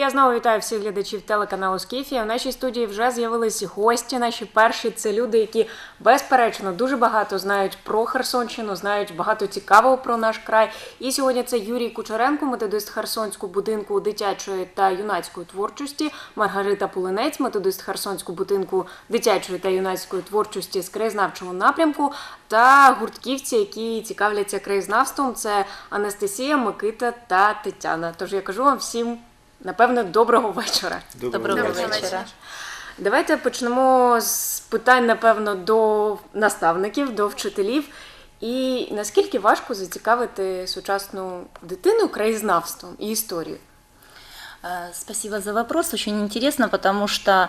Я знову вітаю всіх глядачів телеканалу Скіфія. В нашій студії вже з'явились гості. Наші перші це люди, які безперечно дуже багато знають про Херсонщину, знають багато цікавого про наш край. І сьогодні це Юрій Кучеренко, методист Херсонського будинку дитячої та юнацької творчості, Маргарита Пулинець, методист Херсонського будинку дитячої та юнацької творчості з краєзнавчого напрямку, та гуртківці, які цікавляться краєзнавством. Це Анастасія, Микита та Тетяна. Тож я кажу вам всім. Напевно, доброго вечора. Доброго Доброго вечора. вечора. Давайте почнемо з питань, напевно, до наставників, до вчителів. І наскільки важко зацікавити сучасну дитину краєзнавством і історією? Э, Спасибо за вопрос, очень интересно, потому что,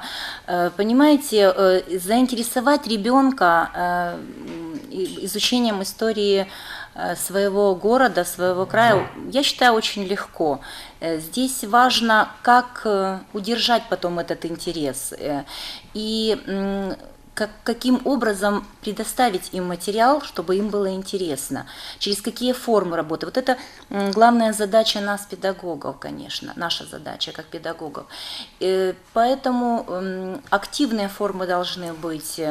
э, понимаете, э, заинтересовать ребенка э, м, и- изучением истории э, своего города, своего края, я считаю, очень легко. Э, Здесь важно, как э, удержать потом этот интерес э, и м, как, каким образом предоставить им материал, чтобы им было интересно, через какие формы работы. Вот это главная задача нас, педагогов, конечно, наша задача как педагогов. Э, Поэтому активные формы должны быть.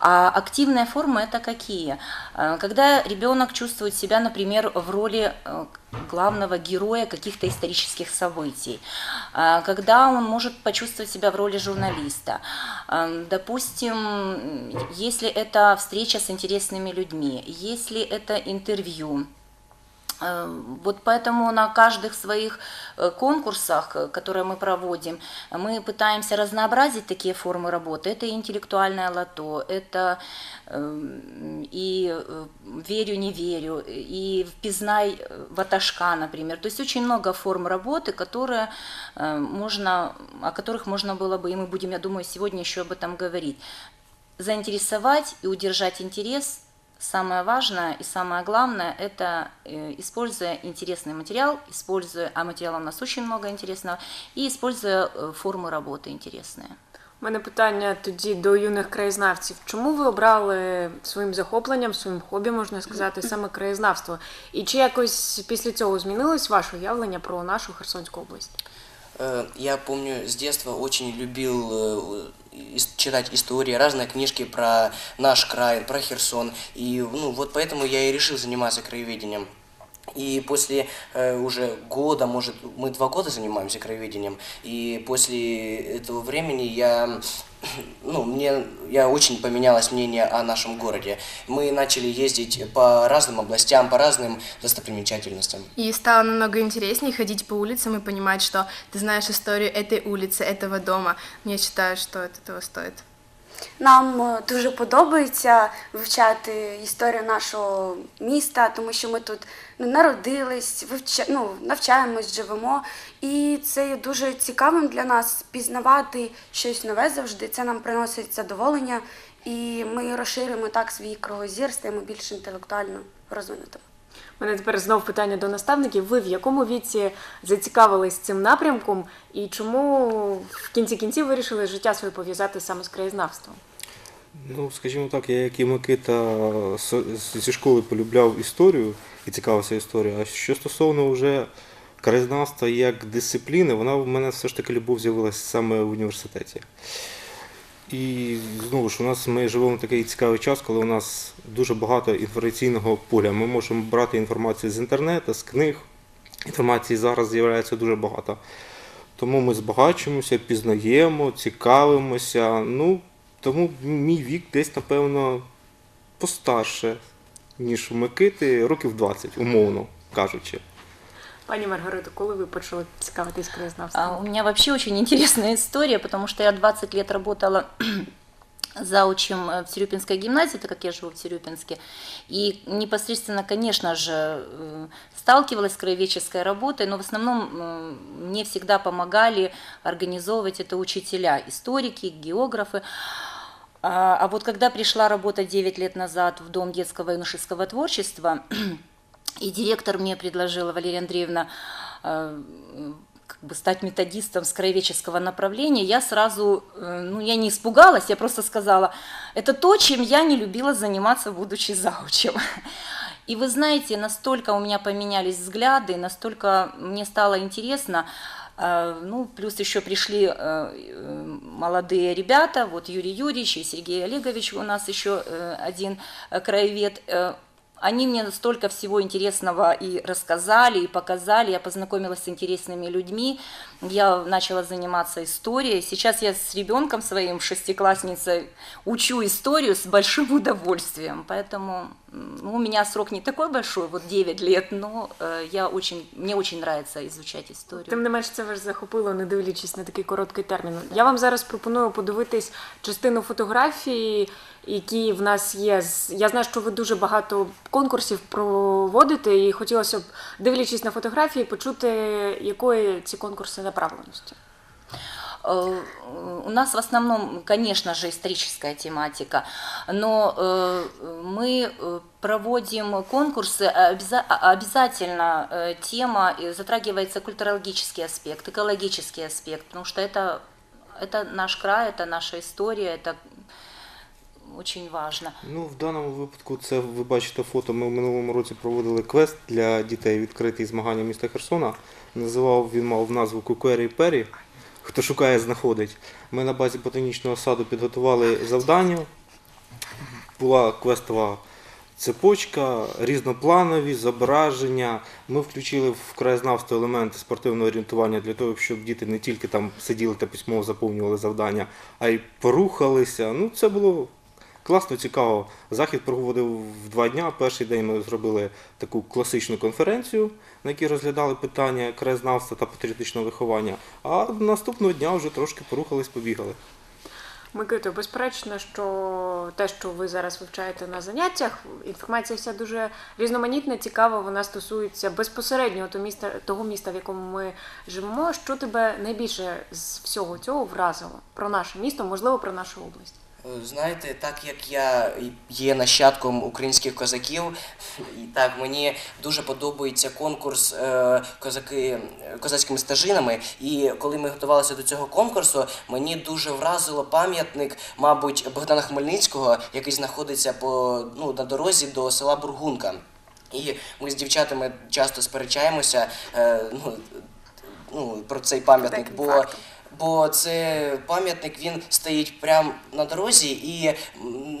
А активные формы это какие? Э, Когда ребенок чувствует себя, например, в роли э, главного героя каких-то исторических событий, когда он может почувствовать себя в роли журналиста. Допустим, если это встреча с интересными людьми, если это интервью, Э, Вот поэтому на каждых своих э, конкурсах, э, которые мы проводим, мы пытаемся разнообразить такие формы работы. Это интеллектуальное лото, это эм, и верю, не верю, и впизнай э, ватажка, например. То есть очень много форм работы, которые можно, о которых можно было бы, и мы будем, я думаю, сегодня еще об этом говорить, заинтересовать и удержать интерес Самое важное и самое главное – это э, используя интересный материал, используя, а материалов у нас очень много интересного, и используя э, формы работы интересные. У мене питання тоді до юних краєзнавців. Чому ви обрали своїм захопленням, своїм хобі, можна сказати, саме краєзнавство? І чи якось після цього змінилось ваше уявлення про нашу Херсонську область? Э, Я помню, с детства очень любил э, читать истории, разные книжки про наш край, про Херсон. И ну, вот поэтому я и решил заниматься краеведением. И после э, уже года, может, мы два года занимаемся краеведением, и после этого времени я, ну, мне, я очень поменялось мнение о нашем городе. Мы начали ездить по разным областям, по разным достопримечательностям. И стало намного интереснее ходить по улицам и понимать, что ты знаешь историю этой улицы, этого дома. Я считаю, что это того стоит. Нам е, дуже подобається вивчати історію нашого міста, тому що ми тут ну, народились, вивча... ну, навчаємось, живемо. І це є дуже цікавим для нас пізнавати щось нове завжди. Це нам приносить задоволення, і ми розширюємо так свій кругозір, стаємо більш інтелектуально розвинутими. Мене тепер знов питання до наставників. Ви в якому віці зацікавились цим напрямком і чому в кінці кінців вирішили життя своє пов'язати саме з краєзнавством? Ну, скажімо так, я як і Микита зі школи полюбляв історію і цікавився історією. А що стосовно вже краєзнавства як дисципліни, вона в мене все ж таки любов з'явилася саме в університеті. І знову ж у нас ми живемо в такий цікавий час, коли у нас дуже багато інформаційного поля. Ми можемо брати інформацію з інтернету, з книг. Інформації зараз з'являється дуже багато. Тому ми збагачуємося, пізнаємо, цікавимося. Ну, тому мій вік десь, напевно, постарше, ніж у Микити, років 20, умовно кажучи. Пані Маргарито, коли ви почали цікавитись А краєзнавством? у меня вообще очень интересная история, потому что я 20 лет работала заучим э, в Тирюпинской гимназии, так как я живу в Тирюпинске, и непосредственно, конечно же, э, сталкивалась с краеведческой работой, но в основном э, мне всегда помогали организовывать это учителя, историки, географы. А а вот когда пришла работать 9 лет назад в Дом детского и юношеского творчества, и директор мне предложила, Валерия Андреевна, э, как бы стать методистом с краеведческого направления, я сразу, э, ну, я не испугалась, я просто сказала, это то, чем я не любила заниматься, будучи заучем. И вы знаете, настолько у меня поменялись взгляды, настолько мне стало интересно, А, Ну, плюс еще пришли э, э, молодые ребята, вот Юрий Юрьевич и Сергей Олегович у нас еще э, один э, краевед. Они мне столько всего интересного и рассказали, и показали. Я познакомилась с интересными людьми. Я начала заниматься историей. Сейчас я с ребенком своим, шестиклассницей, учу историю с большим удовольствием. Поэтому ну, у меня срок не такой большой, вот 9 лет, но э, я очень, мне очень нравится изучать историю. Тим не менш, це вас захопило, не дивлячись на такий короткий термін. Я вам зараз пропоную подивитись частину фотографії, які в нас є. Я знаю, що ви дуже багато конкурсів проводите, і хотілося б, дивлячись на фотографії, почути, якої ці конкурси направленості. Э, У нас в основном, конечно же, историческая тематика, но э, мы э, проводим конкурсы, обяза- а- обязательно э, тема э, затрагивается культурологический аспект, экологический аспект, потому что это, это наш край, это наша история, это очень важно. Ну, в даному випадку, це ви бачите фото. Ми в минулому році проводили квест для дітей відкритий змагання міста Херсона. Називав він мав назву Кукері Пері. Хто шукає, знаходить. Ми на базі ботанічного саду підготували завдання. Була квестова цепочка, різнопланові зображення. Ми включили в краєзнавство елементи спортивного орієнтування для того, щоб діти не тільки там сиділи та письмово заповнювали завдання, а й порухалися. Ну, це було класно, цікаво. Захід проводив в два дня. Перший день ми зробили таку класичну конференцію, на якій розглядали питання краєзнавства та патріотичного виховання. А наступного дня вже трошки порухались, побігали. Микито, безперечно, що те, що ви зараз вивчаєте на заняттях, інформація вся дуже різноманітна, цікава. Вона стосується безпосередньо того міста, того міста, в якому ми живемо. Що тебе найбільше з всього цього вразило про наше місто, можливо, про нашу область? Е, Знаєте, так як я є нащадком українських козаків, і так мені дуже подобається конкурс е, козаки козацькими стежинами. І коли ми готувалися до цього конкурсу, мені дуже вразило пам'ятник, мабуть, Богдана Хмельницького, який знаходиться по ну на дорозі до села Бургунка. І ми з дівчатами часто сперечаємося е, ну, ну, про цей пам'ятник, бо фактом. Бо це пам'ятник він стоїть прямо на дорозі і м,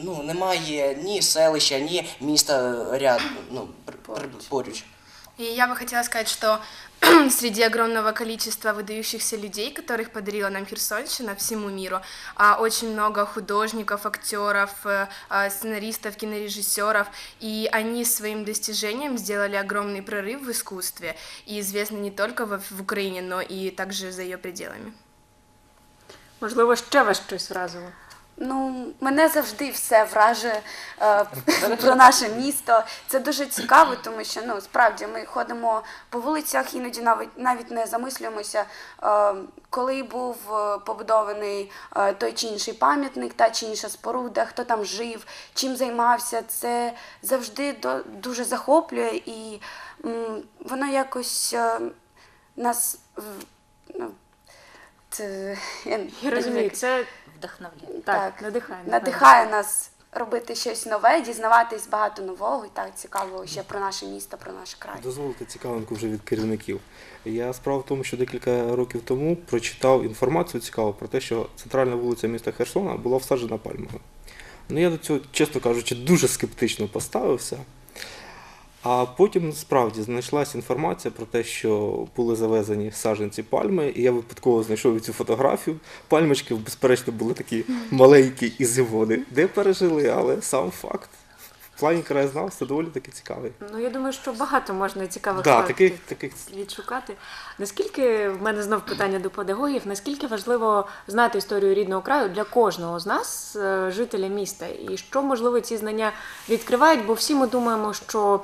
ну, немає ні селища, ні міста ряд, ну, пр- пр- поруч. И я бы хотела сказать, что среди огромного количества выдающихся людей, которых подарила нам Херсонщина всему миру, а, очень много художников, актеров, э, а, сценаристов, кинорежиссеров, и они своим достижением сделали огромный прорыв в искусстве и известны не только в, в Украине, но и также за ее пределами. Можливо, ще вас щось вразило. Ну, мене завжди все враже е, про наше місто. Це дуже цікаво, тому що ну справді ми ходимо по вулицях, іноді навіть навіть не замислюємося, е, коли був е, побудований е, той чи інший пам'ятник, та чи інша споруда, хто там жив, чим займався. Це завжди до, дуже захоплює і м, воно якось е, нас в- ну, це, я, Я розумію, це Вдохновляет. так, надихає. надихає нас робити щось нове, дізнаватись багато нового і так цікаво ще про наше місто, про наш край. Дозволите цікавинку вже від керівників. Я справа в тому, що декілька років тому прочитав інформацію цікаву про те, що центральна вулиця міста Херсона була всаджена пальмою. Ну я до цього, чесно кажучи, дуже скептично поставився. А потім справді знайшлася інформація про те, що були завезені саджанці пальми, і я випадково знайшов цю фотографію. Пальмочки, безперечно, були такі маленькі і зивони, де пережили, але сам факт. В плані краєзнавства доволі таки цікавий. Ну я думаю, що багато можна цікавих Да, таких, таких відшукати. Наскільки в мене знов питання до педагогів, наскільки важливо знати історію рідного краю для кожного з нас, е, жителя міста, і що можливо ці знання відкривають, бо всі ми думаємо, що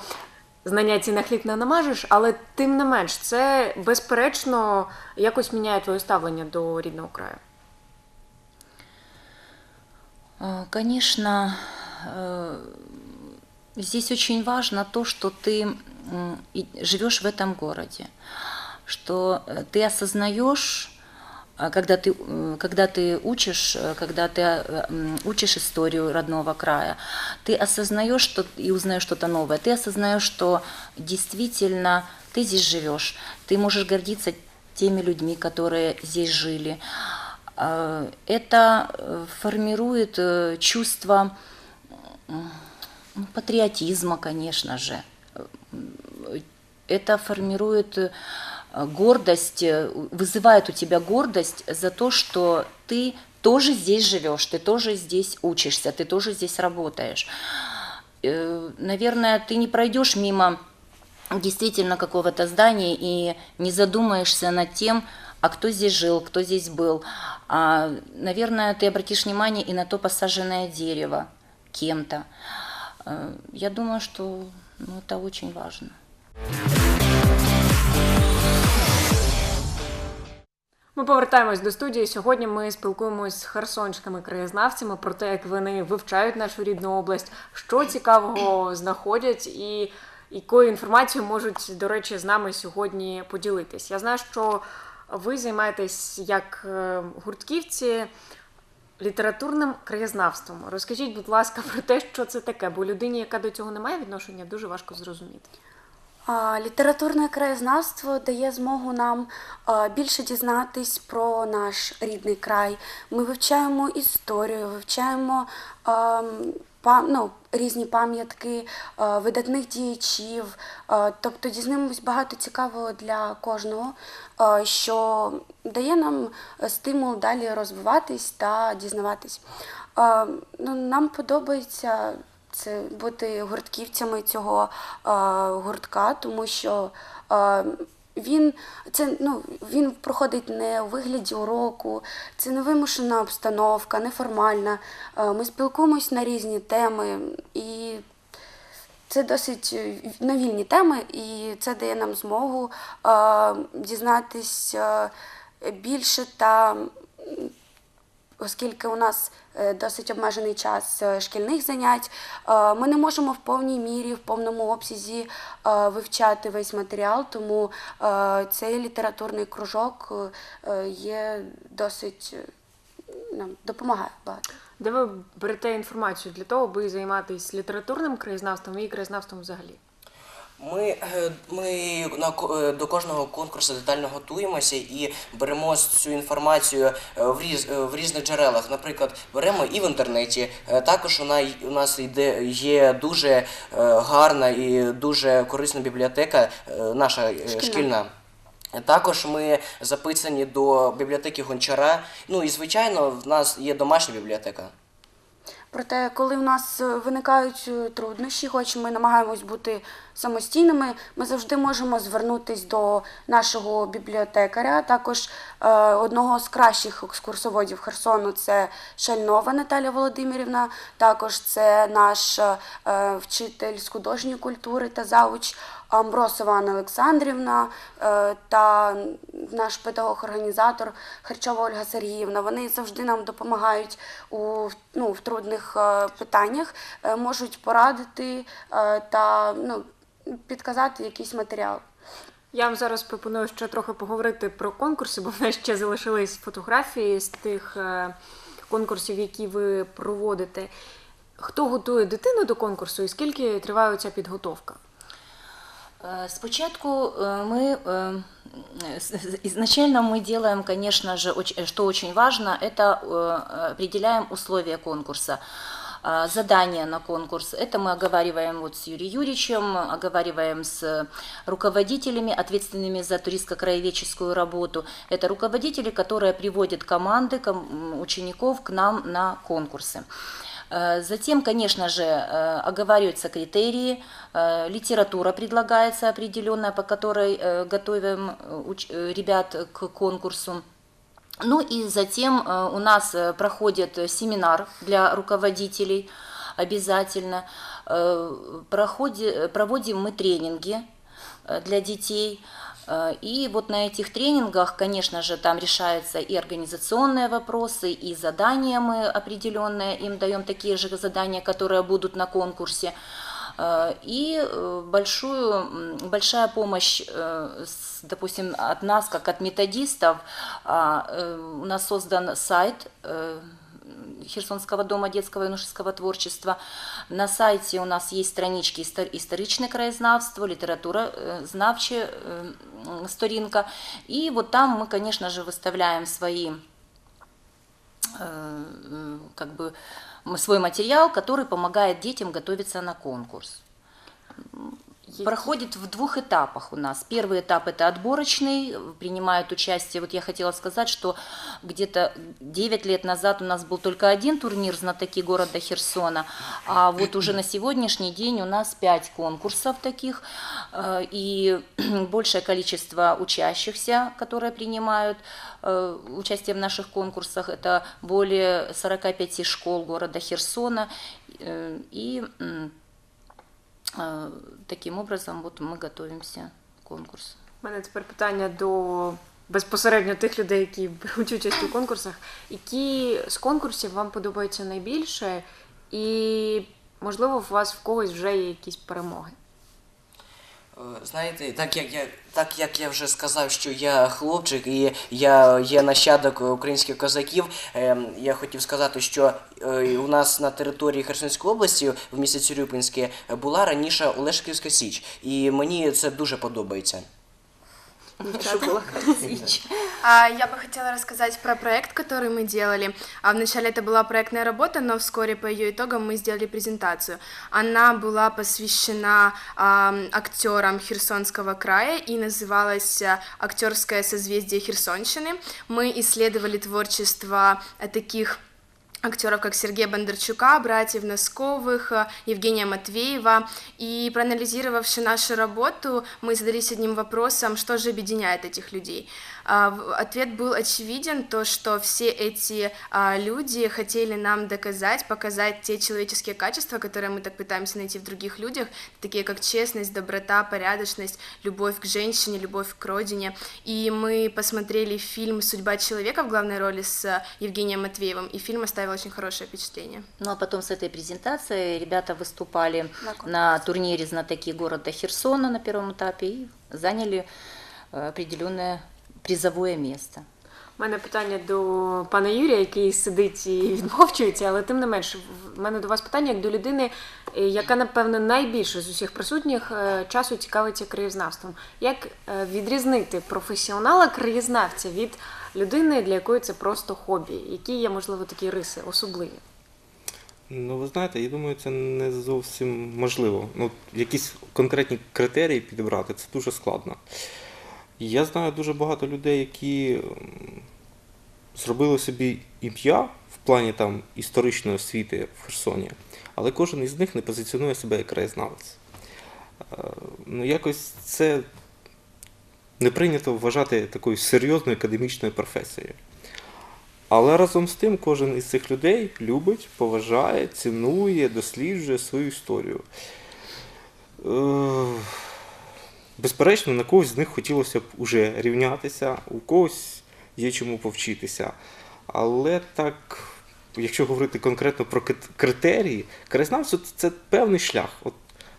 знання ці на хліб не намажеш, але тим не менш, це безперечно якось міняє твоє ставлення до рідного краю. А, Конечно, э, здесь очень важно то, что ты живешь в этом городе, что э, ты осознаешь, а, когда ты, э, когда ты учишь, э, когда ты э, учишь историю родного края, ты осознаешь что, и узнаешь что-то новое, ты осознаешь, что действительно ты здесь живешь, ты можешь гордиться теми людьми, которые здесь жили. Э, Это э, формирует э, чувство патриотизма, конечно же. Это формирует э, гордость, э, вызывает у тебя гордость за то, что ты тоже здесь живешь, ты тоже здесь учишься, ты тоже здесь работаешь. Э, Наверное, ты не пройдешь мимо действительно какого-то здания и не задумаешься над тем, а кто здесь жил, кто здесь был. А, наверное, ты обратишь внимание и на то посаженное дерево кем-то. Э, Я думаю, что ну, это очень важно. Ми повертаємось до студії. Сьогодні ми спілкуємось з херсонськими краєзнавцями про те, як вони вивчають нашу рідну область, що цікавого знаходять і якою інформацією можуть, до речі, з нами сьогодні поділитись. Я знаю, що ви займаєтесь як е, гуртківці літературним краєзнавством. Розкажіть, будь ласка, про те, що це таке, бо людині, яка до цього не має відношення, дуже важко зрозуміти. Літературне краєзнавство дає змогу нам більше дізнатись про наш рідний край. Ми вивчаємо історію, вивчаємо ну, різні пам'ятки а, видатних діячів. А, Тобто дізнаємось багато цікавого для кожного, а, що дає нам е, стимул далі розвиватись та дізнаватись. Ну, нам подобається це бути гуртківцями цього е, гуртка, тому що е, він, це, ну, він проходить не у вигляді уроку, це не вимушена обстановка, неформальна. Е, ми спілкуємось на різні теми, і це досить е, на вільні теми, і це дає нам змогу е, дізнатись е, більше та оскільки у нас е, досить обмежений час е, шкільних занять, е, ми не можемо в повній мірі, в повному обсязі вивчати весь матеріал, тому цей літературний кружок є досить нам допомагає багато. Де ви берете інформацію для того, аби займатися літературним краєзнавством і краєзнавством взагалі? Ми, е, ми на, е, до кожного конкурсу детально готуємося і беремо цю інформацію е, в, різ, в різних джерелах. Наприклад, беремо і в інтернеті. Також вона, у нас йде, є дуже гарна і дуже корисна бібліотека, наша Шкільна. шкільна. Також ми записані до бібліотеки Гончара. Ну і звичайно, в нас є домашня бібліотека. Проте, коли в нас виникають труднощі, хоч ми намагаємось бути самостійними, ми завжди можемо звернутися до нашого бібліотекаря. Також е, одного з кращих екскурсоводів Херсону це Шальнова Наталя Володимирівна. Також це наш е, вчитель з художньої культури та завуч Амбросова Анна Олександрівна е, та наш педагог-організатор Харчова Ольга Сергіївна. Вони завжди нам допомагають у ну, в трудних питаннях, можуть порадити та ну, підказати якийсь матеріал. Я вам зараз пропоную ще трохи поговорити про конкурси, бо в нас ще залишились фотографії з тих е, конкурсів, які ви проводите. Хто готує дитину до конкурсу і скільки триває ця підготовка? Э, Спочатку э, мы э, с- с- изначально мы делаем, конечно же, оч- что очень важно, это э, определяем условия конкурса. А, Задания на конкурс. Это мы оговариваем вот с Юрием Юрьевичем, оговариваем с руководителями, ответственными за туристско-краеведческую работу. Это руководители, которые приводят команды учеников к нам на конкурсы. Э, Затем, конечно же, э, оговариваются критерии, литература предлагается определенная, по которой э, готовим э, э, ребят к конкурсу. Ну и затем э, у нас э, проходит э, семинар для руководителей обязательно. Э, проходи- проводим мы тренинги э, для детей. Э, И вот на этих тренингах, конечно же, там решаются и организационные вопросы, и задания мы определенные им даем такие же задания, которые будут на конкурсе. Э, И э, большую, большая помощь, э, допустим, от нас, как от методистов, а, у нас создан сайт, Херсонского дома детского и юношеского творчества. На сайте у нас есть странички «Истор- «Историчное краезнавство», «Литература знавче», «Сторинка». И вот там мы, конечно же, выставляем свои как бы свой материал, который помогает детям готовиться на конкурс. Проходит в двух этапах у нас. Первый этап это отборочный, принимают участие. Вот я хотела сказать, что где-то 9 лет назад у нас был только один турнир знатоки города Херсона, а вот уже на сегодняшний день у нас 5 конкурсов таких, э, и большее количество учащихся, которые принимают э, участие в наших конкурсах, это более 45 школ города Херсона, э, и Таким образом, вот мы готовимся к конкурсу. У мене тепер питання до безпосередньо тих людей, які беруть участь у конкурсах. Які з конкурсів вам подобаються найбільше, і можливо у вас в когось вже є якісь перемоги? Е, Знаєте, так як я так як я вже сказав, що я хлопчик і я є нащадок українських козаків, ем, я хотів сказати, що е, у нас на території Херсонської області в місті Цюрюпинське була раніше Олешківська Січ, і мені це дуже подобається. А, Я бы хотела рассказать про проект, который мы делали. А Вначале это была проектная работа, но вскоре по ее итогам мы сделали презентацию. Она была посвящена а, актерам Херсонского края и называлась а, «Актерское созвездие Херсонщины». Мы исследовали творчество а, таких актеров, как Сергея Бондарчука, братьев Носковых, э, Евгения Матвеева. И проанализировавши нашу работу, мы задались одним вопросом, что же объединяет этих людей. А, Ответ был очевиден, то, что все эти а, люди хотели нам доказать, показать те человеческие качества, которые мы так пытаемся найти в других людях, такие как честность, доброта, порядочность, любовь к женщине, любовь к родине. И мы посмотрели фильм «Судьба человека» в главной роли с Евгением Матвеевым, и фильм оставил очень хорошее впечатление. Ну а потом с этой презентацией ребята выступали На на турнире знатоки города Херсона на первом этапе и заняли э, определенное призовое место. У мене питання до пана Юрія, який сидить і відмовчується, але тим не менш, в мене до вас питання як до людини, е, яка, напевно, найбільше з усіх присутніх е, часу цікавиться краєзнавством. Як е, відрізнити професіонала краєзнавця від людини, для якої це просто хобі? Які є, можливо, такі риси особливі? Ну, ви знаєте, я думаю, це не зовсім можливо. Ну, якісь конкретні критерії підібрати це дуже складно. Я знаю дуже багато людей, які зробили собі ім'я в плані там історичної освіти в Херсоні, але кожен із них не позиціонує себе як краєзнавець. Е, Ну, якось це не прийнято вважати такою серйозною академічною професією. Але разом з тим кожен із цих людей любить, поважає, цінує, досліджує свою історію. Безперечно, на когось з них хотілося б уже рівнятися, у когось є чому повчитися. Але так, якщо говорити конкретно про критерії, краєзнавство – це певний шлях. От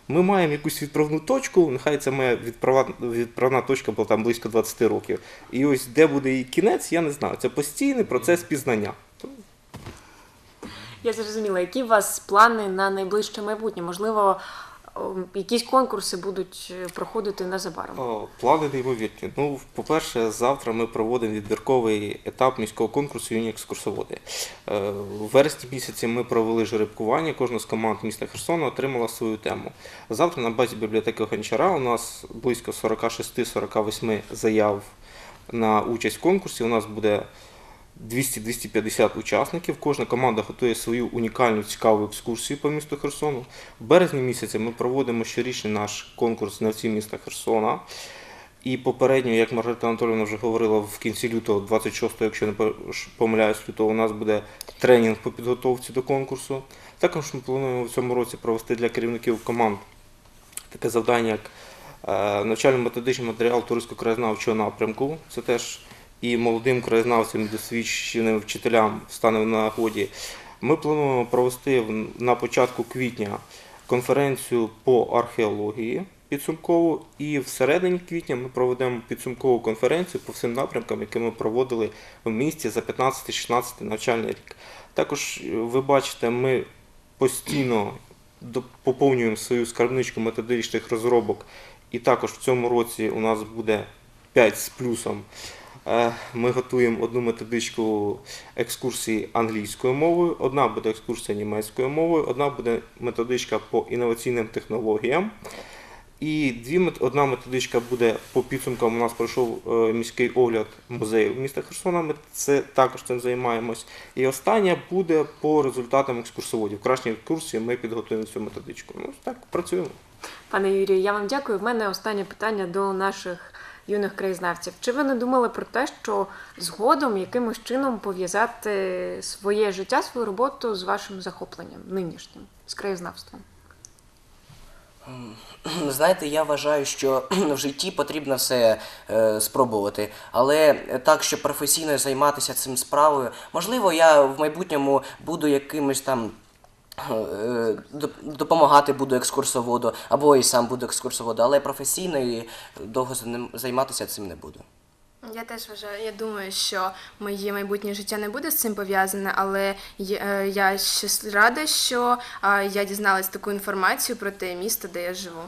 ми маємо якусь відправну точку, нехай це моя відправна, відправна точка була там близько 20 років. І ось де буде її кінець, я не знаю. Це постійний процес пізнання. Я зрозуміла, які у вас плани на найближче майбутнє? Можливо, якісь конкурси будуть е, проходити незабаром. О, плани неймовірні. Ну, по-перше, завтра ми проводимо відбірковий етап міського конкурсу юні екскурсоводи. Е, У вересні місяці ми провели жеребкування. Кожна з команд міста Херсона отримала свою тему. Завтра на базі бібліотеки Гончара у нас близько 46-48 заяв на участь в конкурсі. У нас буде 200-250 учасників. Кожна команда готує свою унікальну цікаву екскурсію по місту Херсону. В березні місяці ми проводимо щорічний наш конкурс знавців міста Херсона. І попередньо, як Маргарита Анатолійовна вже говорила, в кінці лютого, 26-го, якщо не помиляюсь, лютого, у нас буде тренінг по підготовці до конкурсу. Також ми плануємо в цьому році провести для керівників команд таке завдання, як е, навчально-методичний матеріал туристсько-краєзнавчого напрямку. Це теж і молодим краєзнавцям, досвідченим вчителям стане в нагоді. Ми плануємо провести на початку квітня конференцію по археології. підсумкову, і всередині квітня ми проведемо підсумкову конференцію по всім напрямкам, які ми проводили в місті за 15-16 навчальний рік. Також е, ви бачите, ми постійно поповнюємо свою скарбничку методичних розробок, і також в цьому році у нас буде 5 з плюсом. Ми готуємо одну методичку екскурсії англійською мовою, одна буде екскурсія німецькою мовою, одна буде методичка по інноваційним технологіям. І дві одна методичка буде по підсумкам. У нас пройшов е, міський огляд музею міста Херсона. Ми це також цим займаємось. І остання буде по результатам екскурсоводів. В екскурсії ми підготуємо цю методичку. Ну так працюємо. Пане Юрію, я вам дякую. В мене останнє питання до наших юних краєзнавців. Чи ви не думали про те, що згодом якимось чином пов'язати своє життя, свою роботу з вашим захопленням нинішнім, з краєзнавством? Знаєте, я вважаю, що в житті потрібно все е, спробувати. Але так, щоб професійно займатися цим справою, можливо, я в майбутньому буду якимось там. Е, доп- Допомагати буду екскурсоводу, або і сам буду екскурсоводу, але професійно і довго займатися цим не буду. Я теж вважаю, я думаю, що моє майбутнє життя не буде з цим пов'язане, але е, я рада, що я дізналась таку інформацію про те місто, де я живу.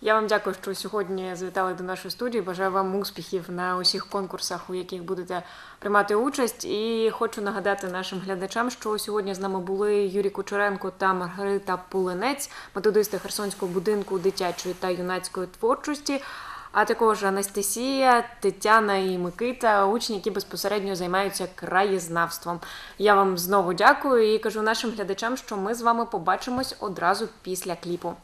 Я вам дякую, що сьогодні завітали до нашої студії. Бажаю вам успіхів на усіх конкурсах, у яких будете приймати участь. І хочу нагадати нашим глядачам, що сьогодні з нами були Юрій Кучеренко та Маргарита Пулинець, методисти Херсонського будинку дитячої та юнацької творчості. А також Анастасія, Тетяна і Микита, учні, які безпосередньо займаються краєзнавством. Я вам знову дякую і кажу нашим глядачам, що ми з вами побачимось одразу після кліпу.